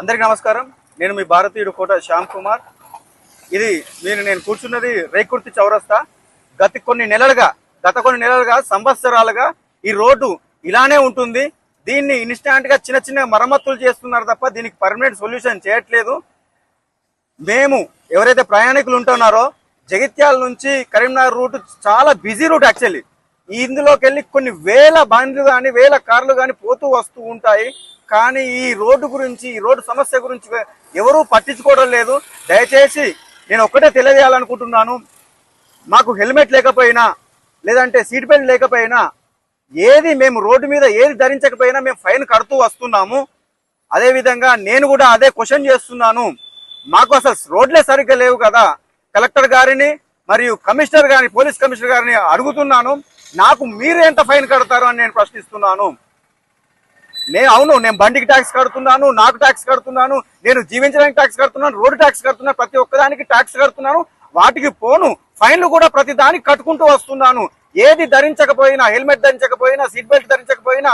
అందరికీ నమస్కారం. నేను మీ భారతీయుడు కోట శ్యామ్ కుమార్. ఇది మీరు నేను కూర్చున్నది రేకుర్తి చౌరస్తా. గత కొన్ని నెలలుగా గత కొన్ని నెలలుగా సంవత్సరాలుగా ఈ రోడ్డు ఇలానే ఉంటుంది. దీన్ని ఇన్స్టాంట్గా చిన్న చిన్న మరమ్మతులు చేస్తున్నారు తప్ప దీనికి పర్మనెంట్ సొల్యూషన్ చేయట్లేదు. మేము ఎవరైతే ప్రయాణికులు ఉంటున్నారో జగిత్యాల నుంచి కరీంనగర్ రూట్ చాలా బిజీ రూట్ యాక్చువల్లీ ఇందులోకి వెళ్ళి కొన్ని వేల బండ్లు కానీ వేల కార్లు కానీ పోతూ వస్తూ ఉంటాయి. కానీ ఈ రోడ్డు గురించి ఈ రోడ్డు సమస్య గురించి ఎవరూ పట్టించుకోవడం లేదు. దయచేసి నేను ఒక్కటే తెలియజేయాలనుకుంటున్నాను. మాకు హెల్మెట్ లేకపోయినా లేదంటే సీట్ బెల్ట్ లేకపోయినా ఏది మేము రోడ్డు మీద ఏది ధరించకపోయినా మేము ఫైన్ కడుతూ వస్తున్నాము. అదేవిధంగా నేను కూడా అదే క్వశ్చన్ చేస్తున్నాను. మాకు అసలు రోడ్లే సరిగ్గా లేవు కదా. కలెక్టర్ గారిని మరియు కమిషనర్ గారిని పోలీస్ కమిషనర్ గారిని అడుగుతున్నాను. నాకు మీరు ఎంత ఫైన్ కడతారు అని నేను ప్రశ్నిస్తున్నాను. నేను అవును నేను బండికి ట్యాక్స్ కడుతున్నాను నాకు ట్యాక్స్ కడుతున్నాను నేను జీవించడానికి ట్యాక్స్ కడుతున్నాను రోడ్డు ట్యాక్స్ కడుతున్నాను ప్రతి ఒక్కదానికి ట్యాక్స్ కడుతున్నాను వాటికి పోను ఫైన్లు కూడా ప్రతి దానికి కట్టుకుంటూ వస్తున్నాను. ఏది ధరించకపోయినా హెల్మెట్ ధరించకపోయినా సీట్ బెల్ట్ ధరించకపోయినా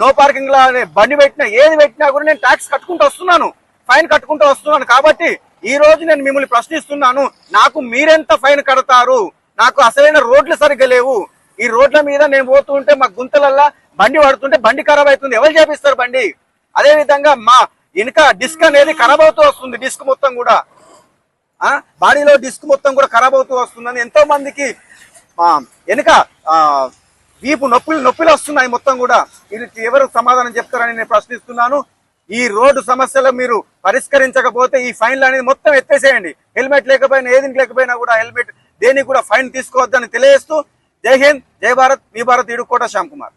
నో పార్కింగ్ లా బండి పెట్టినా ఏది పెట్టినా కూడా నేను ట్యాక్స్ కట్టుకుంటూ వస్తున్నాను. ఫైన్ కట్టుకుంటూ వస్తున్నాను. కాబట్టి ఈ రోజు నేను మిమ్మల్ని ప్రశ్నిస్తున్నాను నాకు మీరెంత ఫైన్ కడతారు? నాకు అసలైన రోడ్లు సరిగ్గా లేవు. ఈ రోడ్ల మీద నేను పోతూ ఉంటే మా గుంతలల్లా బండి పడుతుంటే బండి ఖరాబ్ అవుతుంది. ఎవరు చేపిస్తారు బండి? అదే విధంగా మా వెనుక డిస్క్ అనేది ఖరాబ్ అవుతూ వస్తుంది డిస్క్ మొత్తం కూడా. ఆ? బాడీలో డిస్క్ మొత్తం కూడా ఖరాబ్ అవుతూ వస్తుందని ఎంతో మందికి వెనుక ఆ, వీపు నొప్పులు నొప్పులు వస్తున్నాయి మొత్తం కూడా. ఇది ఎవరు సమాధానం చెప్తారని నేను ప్రశ్నిస్తున్నాను. ఈ రోడ్డు సమస్యలు మీరు పరిష్కరించకపోతే ఈ ఫైన్లు అనేది మొత్తం ఎత్తేసేయండి. హెల్మెట్ లేకపోయినా ఏది లేకపోయినా కూడా హెల్మెట్ దేనికి కూడా ఫైన్ తీసుకోవద్దని తెలియజేస్తూ జై హింద్ జై భారత్ మీ భారత్ ఇడుకోట శ్యామ్ కుమార్.